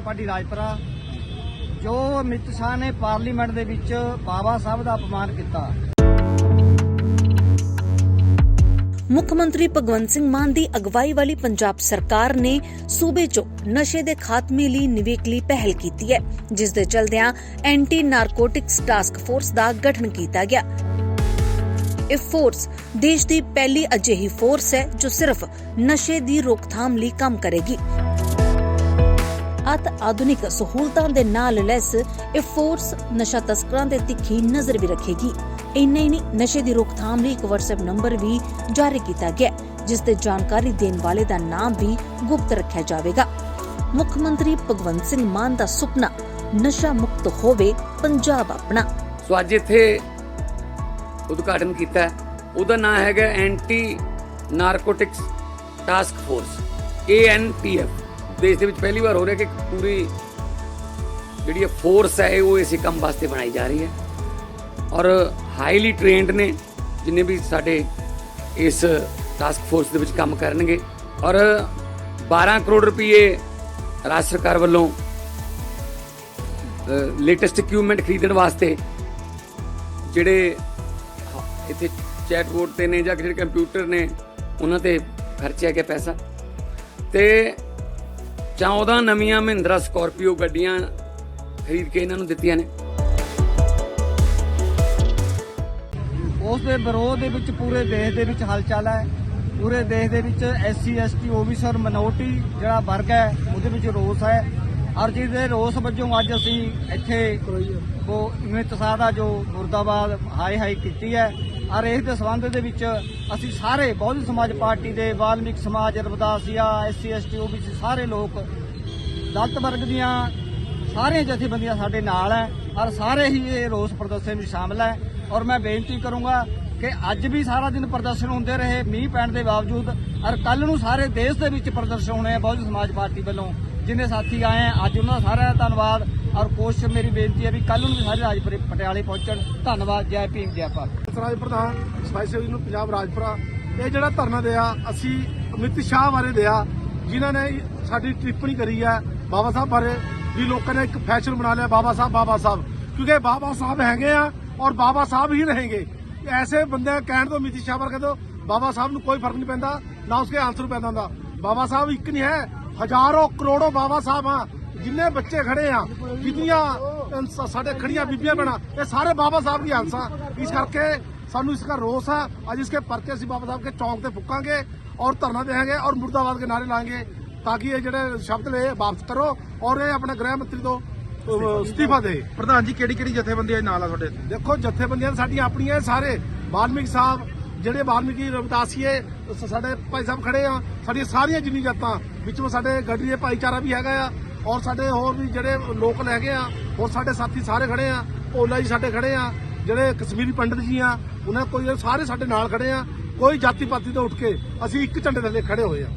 Party Rajpura, ਜੋ ਅਮਿਤ ਸ਼ਾਹ ਨੇ parliament ਦੇ ਵਿੱਚ ਬਾਬਾ ਸਾਹਿਬ ਦਾ ਅਪਮਾਨ ਕੀਤਾ। ਮੁੱਖ ਮੰਤਰੀ ਭਗਵੰਤ ਸਿੰਘ ਮਾਨ ਦੀ ਅਗਵਾਈ ਵਾਲੀ ਪੰਜਾਬ ਸਰਕਾਰ ਨੇ ਸੂਬੇ 'ਚ ਨਸ਼ੇ ਦੇ ਖਾਤਮੇ ਲਈ ਨਿਵੇਕਲੀ ਪਹਿਲ ਕੀਤੀ ਹੈ, ਜਿਸ ਦੇ ਚਲਦਿਆਂ ਐਂਟੀ ਨਾਰਕੋਟਿਕਸ ਟਾਸਕ ਫੋਰਸ ਦਾ ਗਠਨ ਕੀਤਾ ਗਿਆ। ਇਹ ਫੋਰਸ ਦੇਸ਼ ਦੀ ਪਹਿਲੀ ਅਜਿਹੀ ਫੋਰਸ ਹੈ ਜੋ ਸਿਰਫ ਨਸ਼ੇ ਦੀ ਰੋਕਥਾਮ ਲਈ ਕੰਮ ਕਰੇਗੀ। ਅਤ ਆਧੁਨਿਕ ਸਹੂਲਤਾਂ ਦੇ ਨਾਲ ਲੈਸ ਇਹ ਫੋਰਸ ਨਸ਼ਾ ਤਸਕਰਾਂ ਤੇ ਤਿੱਖੀ ਨਜ਼ਰ ਵੀ ਰੱਖੇਗੀ। ਇੰਨਾ ਹੀ ਨਹੀਂ, ਨਸ਼ੇ ਦੀ ਰੋਕਥਾਮ ਲਈ ਇੱਕ WhatsApp ਨੰਬਰ ਵੀ ਜਾਰੀ ਕੀਤਾ ਗਿਆ ਜਿਸ ਤੇ ਜਾਣਕਾਰੀ ਦੇਣ ਵਾਲੇ ਦਾ ਨਾਮ ਵੀ ਗੁਪਤ ਰੱਖਿਆ ਜਾਵੇਗਾ। ਮੁੱਖ ਮੰਤਰੀ ਭਗਵੰਤ ਸਿੰਘ ਮਾਨ ਦਾ ਸੁਪਨਾ, ਨਸ਼ਾ ਮੁਕਤ ਹੋਵੇ ਪੰਜਾਬ ਆਪਣਾ। ਸੋ ਅੱਜ ਇੱਥੇ ਉਦਘਾਟਨ ਕੀਤਾ ਉਹਦਾ ਨਾਮ ਹੈਗਾ anti narcotics task force ANPF ਦੇਸ਼ ਦੇ ਵਿੱਚ ਪਹਿਲੀ ਵਾਰ ਹੋ ਰਿਹਾ ਕਿ ਪੂਰੀ ਜਿਹੜੀ ਇਹ ਫੋਰਸ ਹੈ, ਉਹ ਇਸੇ ਕੰਮ ਵਾਸਤੇ ਬਣਾਈ ਜਾ ਰਹੀ ਹੈ। ਔਰ ਹਾਈਲੀ ਟ੍ਰੇਨਡ ਨੇ, ਜਿੰਨੇ ਵੀ ਸਾਡੇ ਇਸ ਟਾਸਕ ਫੋਰਸ ਦੇ ਵਿੱਚ ਕੰਮ ਕਰਨਗੇ। ਔਰ 12 ਕਰੋੜ ਰੁਪਏ ਰਾਜ ਸਰਕਾਰ ਵੱਲੋਂ ਲੇਟੈਸਟ ਇਕਵਿਪਮੈਂਟ ਖਰੀਦਣ ਵਾਸਤੇ ਜਿਹੜੇ ਇੱਥੇ ਚੈਟ ਤੇ ਨੇ ਜਾਂ ਜਿਹੜੇ ਕੰਪਿਊਟਰ ਨੇ, ਉਹਨਾਂ ਤੇ ਖਰਚਿਆ ਗਿਆ ਪੈਸਾ। ਤੇ 14 ਨਵੀਆਂ ਮਹਿੰਦਰਾ ਸਕਾਰਪੀਓ ਗੱਡੀਆਂ ਖਰੀਦ ਕੇ ਇਹਨਾਂ ਨੂੰ ਦਿੱਤੀਆਂ ਨੇ। ਉਸ ਦੇ ਵਿਰੋਧ ਦੇ ਵਿੱਚ ਪੂਰੇ ਦੇਸ਼ ਦੇ ਵਿੱਚ ਹਲਚਲ ਹੈ। ਪੂਰੇ ਦੇਸ਼ ਦੇ ਵਿੱਚ ਐਸਸੀ ਐਸਟੀ ਓਬੀਸੀ ਔਰ ਮਿਨੋਰਟੀ ਜਿਹੜਾ ਵਰਗ ਹੈ ਉਹਦੇ ਵਿੱਚ ਰੋਸ ਹੈ। ਔਰ ਜਿਹਦੇ ਰੋਸ ਵਜੋਂ ਅੱਜ ਅਸੀਂ ਇੱਥੇ ਉਹ ਅਮਿਤ ਸ਼ਾਹ ਦਾ ਜੋ ਮੁਰਦਾਬਾਦ ਹਾਈ ਹਾਈ ਕੀਤੀ ਹੈ ਔਰ ਇਸ ਦੇ ਸੰਬੰਧ ਦੇ ਵਿੱਚ ਅਸੀਂ ਸਾਰੇ ਬਹੁਜਨ ਸਮਾਜ ਪਾਰਟੀ ਦੇ, ਵਾਲਮੀਕ ਸਮਾਜ, ਰਵਦਾਸੀਆ ਐਸਸੀ ਐਸਟੀ ਓਬੀਸੀ ਸਾਰੇ ਲੋਕ ਦਲਤ ਵਰਗ ਦੀਆਂ ਸਾਰੀਆਂ ਜਥੇਬੰਦੀਆਂ ਸਾਡੇ ਨਾਲ ਹੈ ਔਰ ਸਾਰੇ ਹੀ ਇਹ ਰੋਸ ਪ੍ਰਦਰਸ਼ਨ ਵਿੱਚ ਸ਼ਾਮਲ ਹੈ ਔਰ ਮੈਂ ਬੇਨਤੀ ਕਰੂੰਗਾ ਕਿ ਅੱਜ ਵੀ ਸਾਰਾ ਦਿਨ ਪ੍ਰਦਰਸ਼ਨ ਹੁੰਦੇ ਰਹੇ, ਮੀਂਹ ਪੈਣ ਦੇ ਬਾਵਜੂਦ ਔਰ ਕੱਲ ਨੂੰ ਸਾਰੇ ਦੇਸ਼ ਦੇ ਵਿੱਚ ਪ੍ਰਦਰਸ਼ਨ ਹੋਣੇ ਆ ਬਹੁਜਨ ਸਮਾਜ ਪਾਰਟੀ ਵੱਲੋਂ। ਜਿੰਨੇ ਸਾਥੀ ਆਏ ਆ, ਅੱਜ ਉਹਨਾਂ ਦਾ ਸਾਰਿਆਂ ਦਾ ਧੰਨਵਾਦ ਔਰ ਕੋਸ਼ਿਸ਼ ਮੇਰੀ ਬੇਨਤੀ ਹੈ ਵੀ ਕੱਲ ਨੂੰ ਵੀ ਸਾਰੇ ਰਾਜਪੁਰੇ ਪਟਿਆਲੇ ਪਹੁੰਚਣ। ਧੰਨਵਾਦ, ਜੈ ਭੀਮ ਜੈਪਾਲ ਭਾਰਤ। ਪ੍ਰਧਾਨ ਸਪਾਈਸ ਸੇਵੀ ਨੂੰ ਪੰਜਾਬ ਰਾਜਪੁਰਾ, ਇਹ ਜਿਹੜਾ ਧਰਨਾ ਦੇ ਆ ਅਸੀਂ ਅਮਿਤ ਸ਼ਾਹ ਬਾਰੇ ਦਿਆ, ਜਿਨ੍ਹਾਂ ਨੇ ਸਾਡੀ ਟ੍ਰਿਪਣੀ ਕਰੀ ਹੈ ਬਾਬਾ ਸਾਹਿਬ ਬਾਰੇ, ਵੀ ਲੋਕਾਂ ਨੇ ਇੱਕ ਫੈਸ਼ਨ ਬਣਾ ਲਿਆ, ਬਾਬਾ ਸਾਹਿਬ ਬਾਬਾ ਸਾਹਿਬ। ਕਿਉਂਕਿ ਬਾਬਾ ਸਾਹਿਬ ਹੈਗੇ ਆ ਔਰ ਬਾਬਾ ਸਾਹਿਬ ਹੀ ਰਹੇਗੇ। ਐਸੇ ਬੰਦੇ ਕਹਿਣ ਤੋਂ ਮਿਤੀ ਸ਼ਾਹ ਵਰਗਾ ਤੋਂ ਬਾਬਾ ਸਾਹਿਬ ਨੂੰ ਕੋਈ ਫ਼ਰਕ ਨਹੀਂ ਪੈਂਦਾ, ਨਾ ਉਸਕੇ ਆਂਸਰ ਪੈਂਦਾ ਹੁੰਦਾ। ਬਾਬਾ ਸਾਹਿਬ ਇੱਕ ਨਹੀਂ ਹੈ ਹਜ਼ਾਰੋਂ ਕਰੋੜੋਂ ਬਾਬਾ ਸਾਹਿਬ ਆ ਜਿੰਨੇ ਬੱਚੇ ਖੜੇ ਆ ਜਿੰਨੀਆਂ ਸਾਡੇ ਖੜੀਆਂ ਬੀਬੀਆਂ ਬਣਾ ਇਹ ਸਾਰੇ ਬਾਬਾ ਸਾਹਿਬ ਦੀ ਹੰਸਾ ਇਸ ਕਰਕੇ ਸਾਨੂੰ ਇਸ ਦਾ ਰੋਸ ਹੈ ਅੱਜ ਇਸਕੇ ਪਰਚੇ ਅਸੀਂ ਬਾਬਾ ਸਾਹਿਬ ਕੇ ਚੌਂਕ ਤੇ ਫੁੱਕਾਂਗੇ ਔਰ ਧਰਨਾ ਦੇਵਾਂਗੇ ਔਰ ਮੁਰਦਾਬਾਦ ਕੇ ਨਾਰੇ ਲਾएंगे ਤਾਂ ਕਿ ਇਹ ਜਿਹੜੇ ਸ਼ਬਦ ਲਏ ਵਾਪਸ ਕਰੋ ਔਰ ਇਹ ਆਪਣੇ ਗ੍ਰਹਿ ਮੰਤਰੀ ਤੋਂ ਅਸਤੀਫਾ ਦੇ। ਪ੍ਰਧਾਨ ਜੀ ਕਿਹੜੀ ਕਿਹੜੀ ਜਥੇਬੰਦੀਆਂ ਨਾਲ ਆ ਤੁਹਾਡੇ ਦੇਖੋ ਜਥੇਬੰਦੀਆਂ ਸਾਡੀਆਂ ਆਪਣੀਆਂ ਸਾਰੇ। ਵਾਲਮੀਕ ਸਾਹਿਬ ਜਿਹੜੇ ਵਾਲਮੀਕੀ ਰਵਿਦਾਸੀਏ ਸਾਡੇ ਭਾਈ ਸਾਹਿਬ ਖੜੇ ਆ, ਸਾਡੀਆਂ ਸਾਰੀਆਂ ਜਿੰਨੀ ਜਾਤਾਂ, ਵਿੱਚੋਂ ਸਾਡੇ ਗੱਡੀਏ ਭਾਈਚਾਰਾ ਵੀ ਹੈਗਾ ਆ, ਔਰ ਸਾਡੇ ਹੋਰ ਵੀ ਜਿਹੜੇ ਲੋਕਲ ਹੈਗੇ ਆ, ਹੋਰ ਸਾਡੇ ਸਾਥੀ ਸਾਰੇ ਖੜੇ ਆ, ਭੋਲਾ ਜੀ ਸਾਡੇ ਖੜੇ ਆ, ਜਿਹੜੇ ਕਸ਼ਮੀਰੀ ਪੰਡਤ ਜੀ ਆ, ਉਹਨਾਂ ਕੋਈ ਸਾਰੇ ਸਾਡੇ ਨਾਲ ਖੜੇ ਆ, ਕੋਈ ਜਾਤੀ ਪਾਤੀ ਤੋਂ ਉੱਠ ਕੇ ਅਸੀਂ ਇੱਕ ਝੰਡੇ ਥੱਲੇ ਖੜੇ ਹੋਏ ਆ।